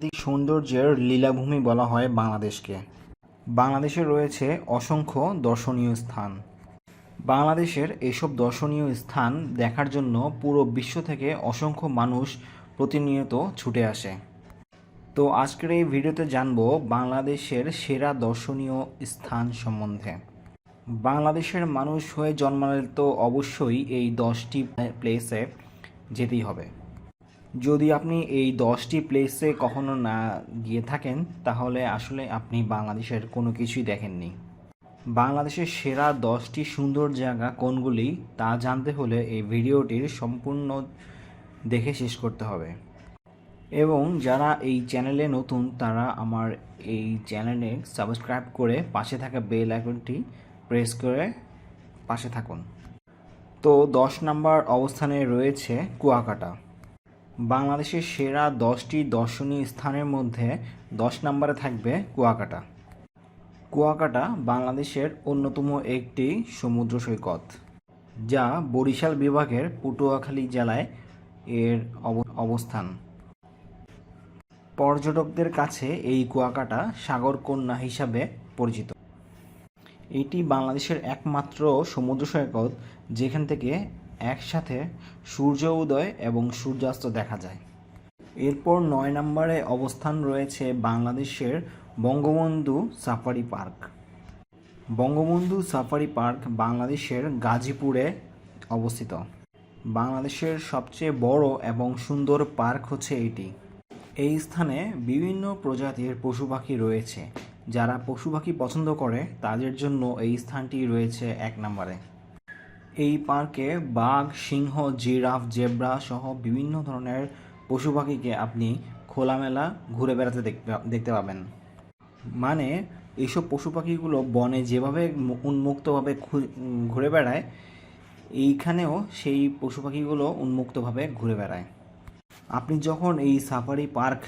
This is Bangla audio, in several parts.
প্রাকৃতিক সৌন্দর্যের লীলাভূমি বলা হয় বাংলাদেশকে। বাংলাদেশে রয়েছে অসংখ্য দর্শনীয় স্থান। বাংলাদেশের এসব দর্শনীয় স্থান দেখার জন্য পুরো বিশ্ব থেকে অসংখ্য মানুষ প্রতিনিয়ত ছুটে আসে। তো আজকের এই ভিডিওতে জানব বাংলাদেশের সেরা দর্শনীয় স্থান সম্বন্ধে। বাংলাদেশের মানুষ হয়ে জন্মালে তো অবশ্যই এই দশটি প্লেসে যেতেই হবে। যদি আপনি এই দশটি প্লেসে কখনো না গিয়ে থাকেন, তাহলে আসলে আপনি বাংলাদেশের কোনো কিছুই দেখেননি। বাংলাদেশের সেরা দশটি সুন্দর জায়গা কোনগুলি, তা জানতে হলে এই ভিডিওটির সম্পূর্ণ দেখে শেষ করতে হবে। এবং যারা এই চ্যানেলে নতুন, তারা আমার এই চ্যানেলে সাবস্ক্রাইব করে পাশে থাকা বেল আইকনটি প্রেস করে পাশে থাকুন। তো দশ নম্বর অবস্থানে রয়েছে কুয়াকাটা। বাংলাদেশের সেরা দশটি দর্শনীয় স্থানের মধ্যে দশ নম্বরে থাকবে কুয়াকাটা। কুয়াকাটা বাংলাদেশের অন্যতম একটি সমুদ্র সৈকত, যা বরিশাল বিভাগের পটুয়াখালী জেলায় এর অব- অবস্থান। পর্যটকদের কাছে এই কুয়াকাটা সাগরকন্যা হিসাবে পরিচিত। এটি বাংলাদেশের একমাত্র সমুদ্র সৈকত, যেখান থেকে একসাথে সূর্য উদয় এবং সূর্যাস্ত দেখা যায়। এরপর নয় নম্বরে অবস্থান রয়েছে বাংলাদেশের Bangabandhu safari park. Bangabandhu safari park বাংলাদেশের গাজীপুরে অবস্থিত। বাংলাদেশের সবচেয়ে বড় এবং সুন্দর পার্ক হচ্ছে এটি। এই স্থানে বিভিন্ন প্রজাতির পশু পাখি রয়েছে। যারা পশু পাখি পছন্দ করে, তাদের জন্য এই স্থানটি রয়েছে এক নম্বরে। এই পার্কে বাঘ, সিংহ, জিরাফ, জেব্রা সহ বিভিন্ন ধরনের পশু পাখিকে আপনি খোলামেলা ঘুরে বেড়াতে দেখতে- পাবেন। মানে এইসব পশু পাখিগুলো বনে যেভাবে উন্মুক্তভাবে ঘুরে বেড়ায়, এইখানেও সেই পশু পাখিগুলো উন্মুক্তভাবে ঘুরে বেড়ায়। আপনি যখন এই সাফারি পার্ক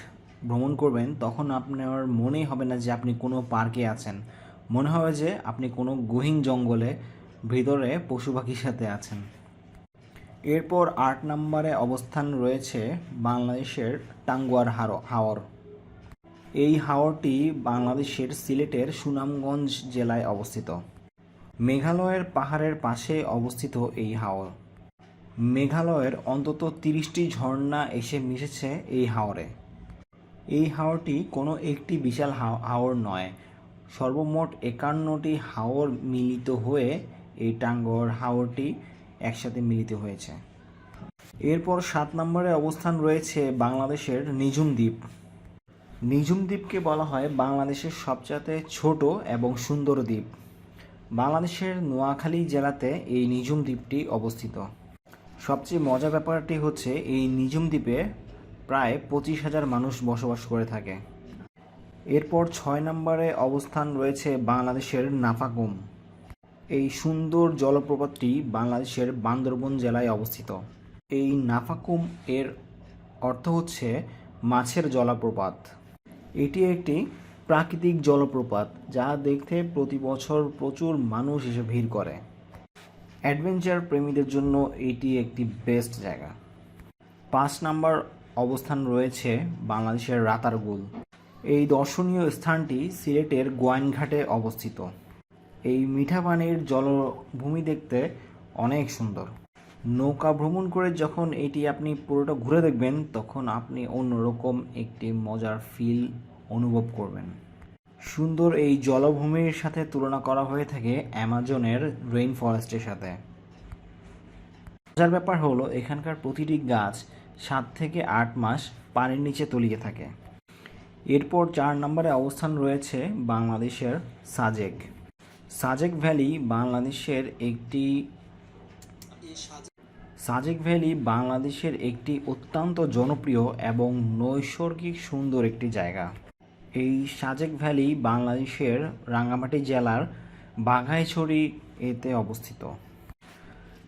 ভ্রমণ করবেন, তখন আপনার মনেই হবে না যে আপনি কোনো পার্কে আছেন। মনে হবে যে আপনি কোনো গহীন জঙ্গলে ভিতরে পশু পাখির সাথে আছেন। এরপর আট নম্বরে অবস্থান রয়েছে বাংলাদেশের টাঙ্গুয়ার হারো হাওর। এই হাওরটি বাংলাদেশের সিলেটের সুনামগঞ্জ জেলায় অবস্থিত। মেঘালয়ের পাহাড়ের পাশে অবস্থিত এই হাওর। মেঘালয়ের অন্তত তিরিশটি ঝর্ণা এসে মিশেছে এই হাওরে। এই হাওরটি কোনো একটি বিশাল হাও- হাওর নয়। সর্বমোট একান্নটি হাওর মিলিত হয়ে এই টাঙ্গর হাওরটি একসাথে মিলিত হয়েছে। এরপর সাত নম্বরে অবস্থান রয়েছে বাংলাদেশের নিঝুম দ্বীপ। নিঝুম দ্বীপকে বলা হয় বাংলাদেশের সবচেয়ে ছোট এবং সুন্দর দ্বীপ। বাংলাদেশের নোয়াখালী জেলাতে এই নিঝুম দ্বীপটি অবস্থিত। সবচেয়ে মজার ব্যাপারটি হচ্ছে এই নিঝুম দ্বীপে প্রায় পঁচিশ হাজার মানুষ বসবাস করে থাকে। এরপর ছয় নম্বরে অবস্থান রয়েছে বাংলাদেশের নাফাকুম। এই সুন্দর জলপ্রপাতটি বাংলাদেশের বান্দরবন জেলায় অবস্থিত। এই নাফাকুম এর অর্থ হচ্ছে মাছের জলপ্রপাত। এটি একটি প্রাকৃতিক জলপ্রপাত যা দেখতে প্রতি বছর প্রচুর মানুষ এসে ভিড় করে। অ্যাডভেঞ্চার প্রেমীদের জন্য এটি একটি বেস্ট জায়গা। পাঁচ নাম্বার অবস্থান রয়েছে বাংলাদেশের রাতারগুল। এই দর্শনীয় স্থানটি সিলেটের গোয়াইনঘাটে অবস্থিত। এই মিঠা পানির জলভূমি দেখতে অনেক সুন্দর। নৌকা ভ্রমণ করে যখন এটি আপনি পুরোটা ঘুরে দেখবেন, তখন আপনি অন্যরকম একটি মজার ফিল অনুভব করবেন। সুন্দর এই জলভূমির সাথে তুলনা করা হয়ে থাকে অ্যামাজনের রেইন ফরেস্টের সাথে। মজার ব্যাপার হলো, এখানকার প্রতিটি গাছ সাত থেকে আট মাস পানির নিচে তলিয়ে থাকে। এরপর চার নম্বরে অবস্থান রয়েছে বাংলাদেশের সাজেক। সাজেক ভ্যালি বাংলাদেশের একটি সাজেক ভ্যালি বাংলাদেশের একটি অত্যন্ত জনপ্রিয় এবং নৈসর্গিক সুন্দর একটি জায়গা। এই সাজেক ভ্যালি বাংলাদেশের রাঙ্গামাটি জেলার বাঘাইছড়ি এতে অবস্থিত।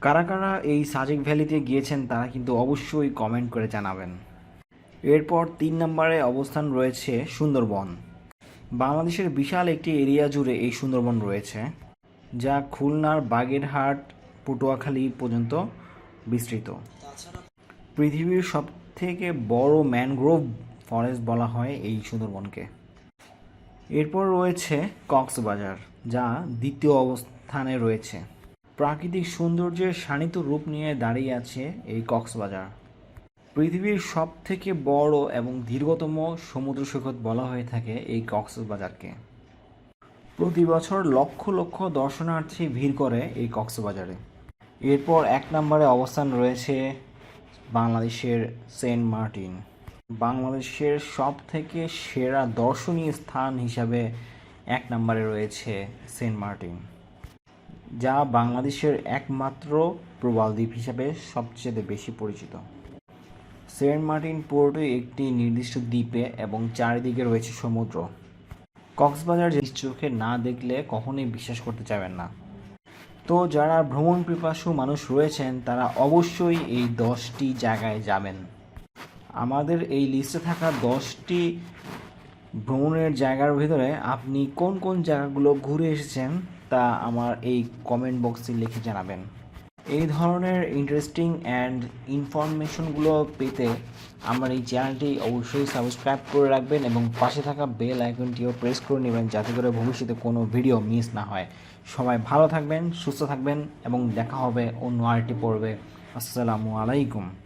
কারা কারা এই সাজেক ভ্যালিতে গিয়েছেন তারা কিন্তু অবশ্যই কমেন্ট করে জানাবেন। এরপর তিন নম্বরে অবস্থান রয়েছে সুন্দরবন। বাংলাদেশের বিশাল একটি এরিয়া জুড়ে এই সুন্দরবন রয়েছে, যা খুলনার বাগেরহাট, পটুয়াখালী পর্যন্ত বিস্তৃত। পৃথিবীর সব থেকে বড় ম্যানগ্রোভ ফরেস্ট বলা হয় এই সুন্দরবনকে। এরপর রয়েছে কক্সবাজার, যা দ্বিতীয় অবস্থানে রয়েছে। প্রাকৃতিক সৌন্দর্যের শানিত রূপ নিয়ে দাঁড়িয়ে আছে এই কক্সবাজার। পৃথিবীর সব থেকে বড় এবং দীর্ঘতম সমুদ্র সৈকত বলা হয়ে থাকে এই কক্সবাজারকে। প্রতি বছর লক্ষ লক্ষ দর্শনার্থী ভিড় করে এই কক্সবাজারে। এরপর এক নম্বরে অবস্থান রয়েছে বাংলাদেশের সেন্ট মার্টিন। বাংলাদেশের সব থেকে সেরা দর্শনীয় স্থান হিসাবে এক নম্বরে রয়েছে সেন্ট মার্টিন, যা বাংলাদেশের একমাত্র প্রবাল দ্বীপ হিসাবে সবচেয়ে বেশি পরিচিত। সেন্ট মার্টিন পোর্টে একটি নির্দিষ্ট দ্বীপে এবং চারিদিকে রয়েছে সমুদ্র। কক্সবাজার যে চোখে না দেখলে কখনোই বিশ্বাস করতে চাবেন না। তো যারা ভ্রমণ পিপাসু মানুষ রয়েছেন, তারা অবশ্যই এই দশটি জায়গায় যাবেন। আমাদের এই লিস্টে থাকা দশটি ভ্রমণের জায়গার ভিতরে আপনি কোন কোন জায়গাগুলো ঘুরে এসেছেন তা আমার এই কমেন্ট বক্সে লিখে জানাবেন। এই ধরনের ইন্টারেস্টিং অ্যান্ড ইনফরমেশনগুলো পেতে আমার এই চ্যানেলটি অবশ্যই সাবস্ক্রাইব করে রাখবেন এবং পাশে থাকা বেল আইকনটিও প্রেস করে নেবেন যাতে করে ভবিষ্যতে কোনো ভিডিও মিস না হয়। সবাই ভালো থাকবেন, সুস্থ থাকবেন এবং দেখা হবে অন্য আরেকটি পর্বে। আসসালামু আলাইকুম।